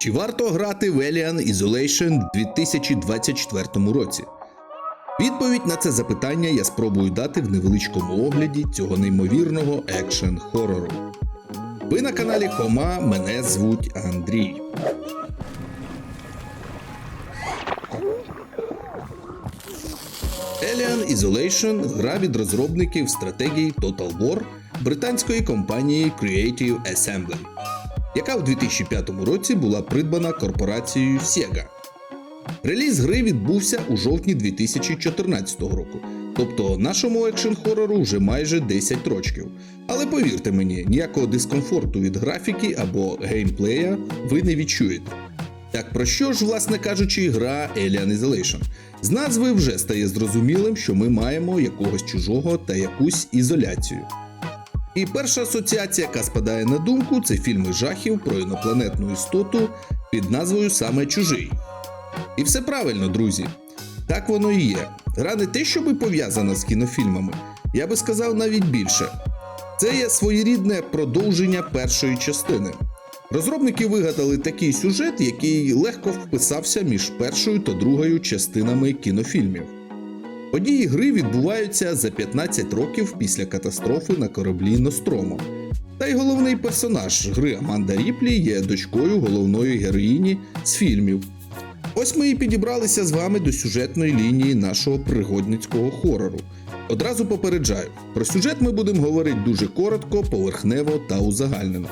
Чи варто грати в Alien Isolation в 2024 році? Відповідь на це запитання я спробую дати в невеличкому огляді цього неймовірного екшен хорору. Ви на каналі Хома, мене звуть Андрій. Alien Isolation гра від розробників стратегії Total War британської компанії Creative Assembly, яка в 2005 році була придбана корпорацією Sega. Реліз гри відбувся у жовтні 2014 року, тобто нашому екшен хорору вже майже 10 років. Але повірте мені, ніякого дискомфорту від графіки або геймплея ви не відчуєте. Так про що ж, власне кажучи, гра Alien Isolation? З назви вже стає зрозумілим, що ми маємо якогось чужого та якусь ізоляцію. І перша асоціація, яка спадає на думку, це фільми жахів про інопланетну істоту під назвою саме Чужий. І все правильно, друзі. Так воно і є. Гра не те, щоби пов'язана з кінофільмами, я би сказав навіть більше. Це є своєрідне продовження першої частини. Розробники вигадали такий сюжет, який легко вписався між першою та другою частинами кінофільмів. Події гри відбуваються за 15 років після катастрофи на кораблі Ностромо. Та й головний персонаж гри Аманда Ріплі є дочкою головної героїні з фільмів. Ось ми і підібралися з вами до сюжетної лінії нашого пригодницького хорору. Одразу попереджаю, про сюжет ми будемо говорити дуже коротко, поверхнево та узагальнено.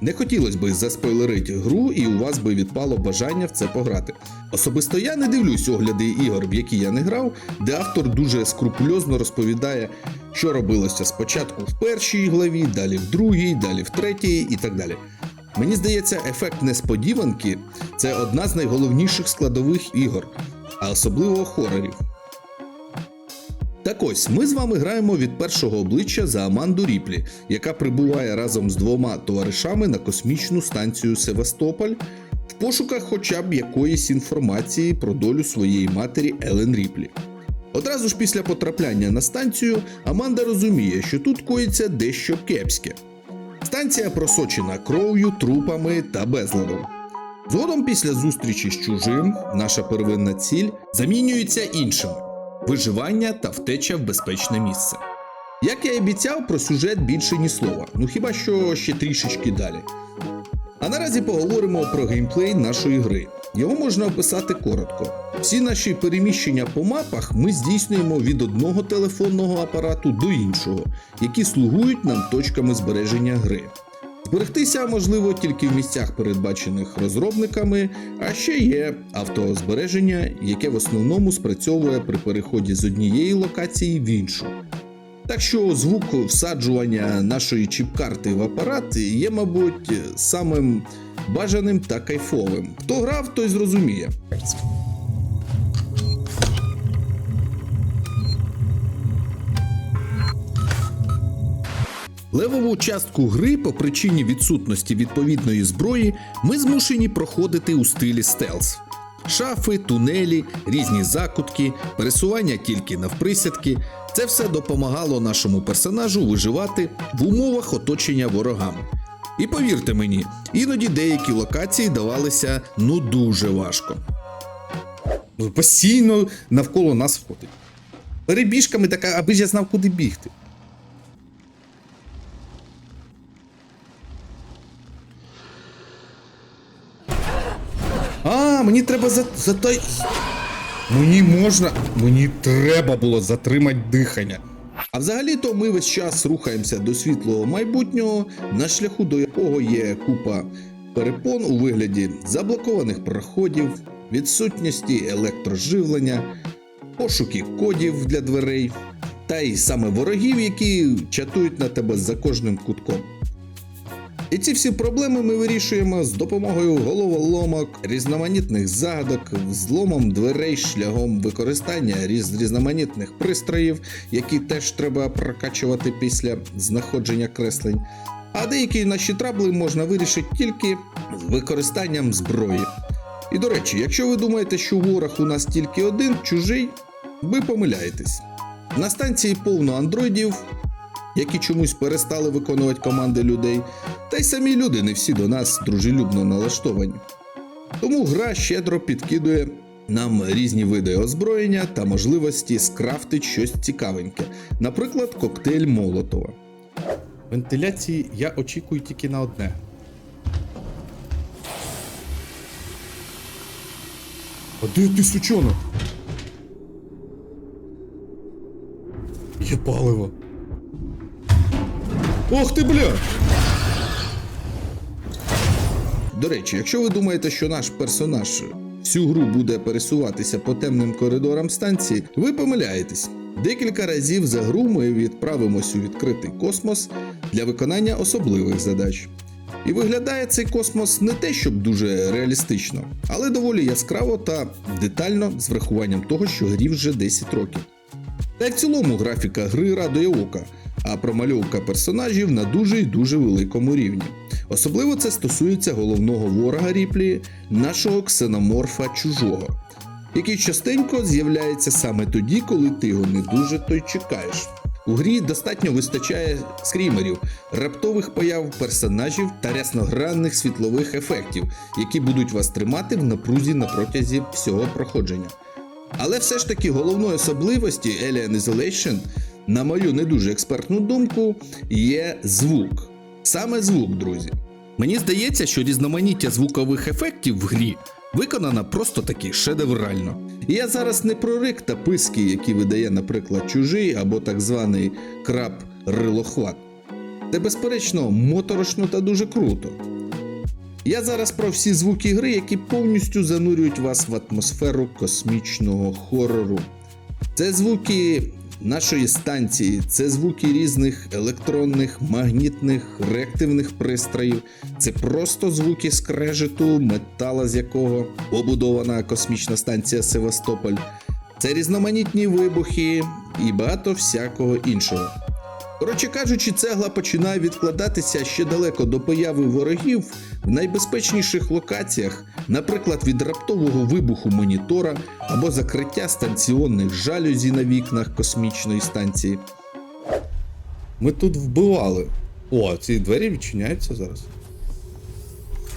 Не хотілося би заспойлерити гру, і у вас би відпало бажання в це пограти. Особисто я не дивлюсь огляди ігор, в які я не грав, де автор дуже скрупульозно розповідає, що робилося спочатку в першій главі, далі в другій, далі в третій і так далі. Мені здається, ефект несподіванки це одна з найголовніших складових ігор, а особливо хорорів. Так ось ми з вами граємо від першого обличчя за Аманду Ріплі, яка прибуває разом з двома товаришами на космічну станцію Севастополь в пошуках хоча б якоїсь інформації про долю своєї матері Елен Ріплі. Одразу ж після потрапляння на станцію Аманда розуміє, що тут коїться дещо кепське. Станція просочена кров'ю, трупами та безладом. Згодом після зустрічі з чужим наша первинна ціль замінюється іншими виживання та втеча в безпечне місце. Як я і обіцяв, про сюжет більше ні слова, ну хіба що ще трішечки далі. А наразі поговоримо про геймплей нашої гри. Його можна описати коротко. Всі наші переміщення по мапах ми здійснюємо від одного телефонного апарату до іншого, які слугують нам точками збереження гри. Зберегтися можливо тільки в місцях, передбачених розробниками, а ще є автозбереження, яке в основному спрацьовує при переході з однієї локації в іншу. Так що звук всаджування нашої чіп-карти в апарат є, мабуть, самим бажаним та кайфовим. Хто грав, той зрозуміє. Левову частку гри по причині відсутності відповідної зброї ми змушені проходити у стилі стелс. Шафи, тунелі, різні закутки, пересування тільки навприсядки це все допомагало нашому персонажу виживати в умовах оточення ворогами. І повірте мені, іноді деякі локації давалися ну дуже важко. Ну, Постійно навколо нас входить. Перебіжками така, аби ж я знав, куди бігти. А, мені треба за, за той. Мені можна. Мені треба було затримати дихання. А взагалі-то ми весь час рухаємося до світлого майбутнього, на шляху до якого є купа перепон у вигляді заблокованих проходів, відсутності електроживлення, пошуків кодів для дверей, та й саме ворогів, які чатують на тебе за кожним кутком. І ці всі проблеми ми вирішуємо з допомогою головоломок, різноманітних загадок, взломом дверей шляхом використання різ- різноманітних пристроїв, які теж треба прокачувати після знаходження креслень. А деякі наші трабли можна вирішити тільки з використанням зброї. І до речі, якщо ви думаєте, що ворог у нас тільки один, чужий, ви помиляєтесь. На станції повно андроїдів, які чомусь перестали виконувати команди людей, та й самі люди не всі до нас дружелюбно налаштовані. Тому гра щедро підкидує нам різні види озброєння та можливості скрафтити щось цікавеньке, наприклад, коктейль Молотова. Вентиляції я очікую тільки на одне. А де ти сучонок? Є паливо. Ох ти, бля! До речі, якщо ви думаєте, що наш персонаж всю гру буде пересуватися по темним коридорам станції, ви помиляєтесь. Декілька разів за гру ми відправимось у відкритий космос для виконання особливих задач. І виглядає цей космос не те, щоб дуже реалістично, але доволі яскраво та детально з врахуванням того, що грі вже 10 років. Та й в цілому графіка гри радує ока, а промальовка персонажів на дуже й дуже великому рівні. Особливо це стосується головного ворога Ріплі, нашого ксеноморфа чужого, який частенько з'являється саме тоді, коли ти його не дуже то й чекаєш. У грі достатньо вистачає скрімерів, раптових появ персонажів та рясногранних світлових ефектів, які будуть вас тримати в напрузі на протязі всього проходження. Але все ж таки головною особливості Alien Isolation, на мою не дуже експертну думку, є звук. Саме звук, друзі. Мені здається, що різноманіття звукових ефектів в грі виконана просто таки шедеврально. І я зараз не про рик та писки, які видає, наприклад, чужий або так званий краб рилохват. Це безперечно моторошно та дуже круто. Я зараз про всі звуки гри, які повністю занурюють вас в атмосферу космічного хорору. Це звуки нашої станції, це звуки різних електронних, магнітних, реактивних пристроїв, це просто звуки скрежету, метала, з якого побудована космічна станція Севастополь. Це різноманітні вибухи і багато всякого іншого. Коротше кажучи, цегла починає відкладатися ще далеко до появи ворогів в найбезпечніших локаціях, наприклад, від раптового вибуху монітора або закриття станціонних жалюзі на вікнах космічної станції. Ми тут вбивали. О, ці двері відчиняються зараз.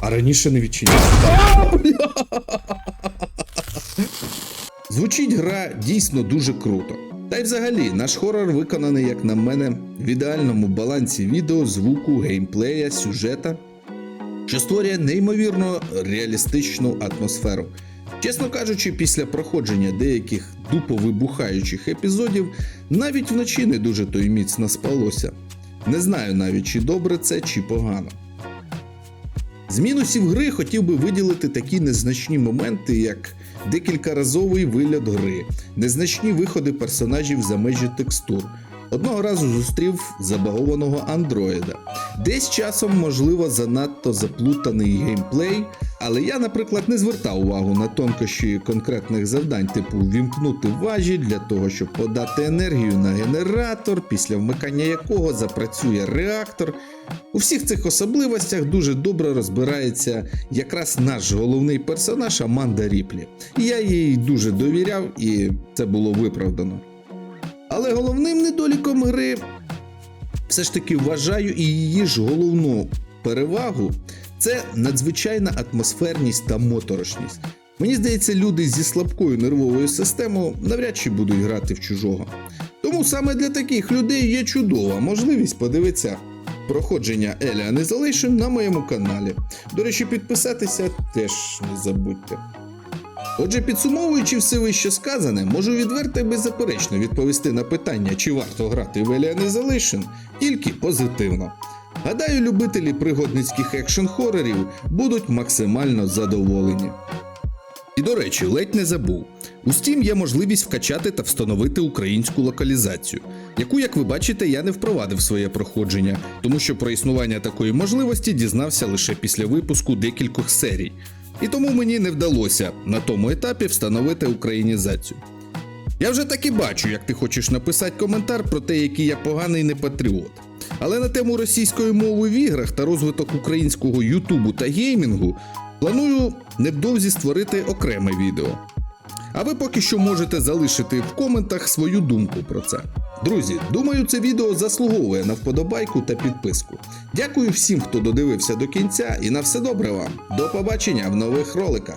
А раніше не відчиняються. Звучить гра дійсно дуже круто. Та й взагалі, наш хорор виконаний, як на мене, в ідеальному балансі відео, звуку, геймплея, сюжета, що створює неймовірно реалістичну атмосферу. Чесно кажучи, після проходження деяких дупо вибухаючих епізодів, навіть вночі не дуже то й міцно спалося. Не знаю навіть, чи добре це, чи погано. З мінусів гри хотів би виділити такі незначні моменти, як декількаразовий вигляд гри, незначні виходи персонажів за межі текстур. Одного разу зустрів забагованого андроїда. Десь часом, можливо, занадто заплутаний геймплей, але я, наприклад, не звертав увагу на тонкощі конкретних завдань, типу вімкнути важіль для того, щоб подати енергію на генератор, після вмикання якого запрацює реактор. У всіх цих особливостях дуже добре розбирається якраз наш головний персонаж Аманда Ріплі. Я їй дуже довіряв, і це було виправдано. Але головним недоліком гри все ж таки вважаю і її ж головну перевагу це надзвичайна атмосферність та моторошність. Мені здається, люди зі слабкою нервовою системою навряд чи будуть грати в чужого. Тому саме для таких людей є чудова можливість подивитися проходження Alien Isolation на моєму каналі. До речі, підписатися теж не забудьте. Отже, підсумовуючи все вище сказане, можу відверто і беззаперечно відповісти на питання, чи варто грати в Alien Isolation, тільки позитивно. Гадаю, любителі пригодницьких екшн-хорорів будуть максимально задоволені. І до речі, ледь не забув. У Steam є можливість вкачати та встановити українську локалізацію, яку, як ви бачите, я не впровадив своє проходження, тому що про існування такої можливості дізнався лише після випуску декількох серій. І тому мені не вдалося на тому етапі встановити українізацію. Я вже так і бачу, як ти хочеш написати коментар про те, який я поганий не патріот. Але на тему російської мови в іграх та розвиток українського ютубу та геймінгу планую невдовзі створити окреме відео. А ви поки що можете залишити в коментах свою думку про це. Друзі, думаю, це відео заслуговує на вподобайку та підписку. Дякую всім, хто додивився до кінця, і на все добре вам. До побачення в нових роликах.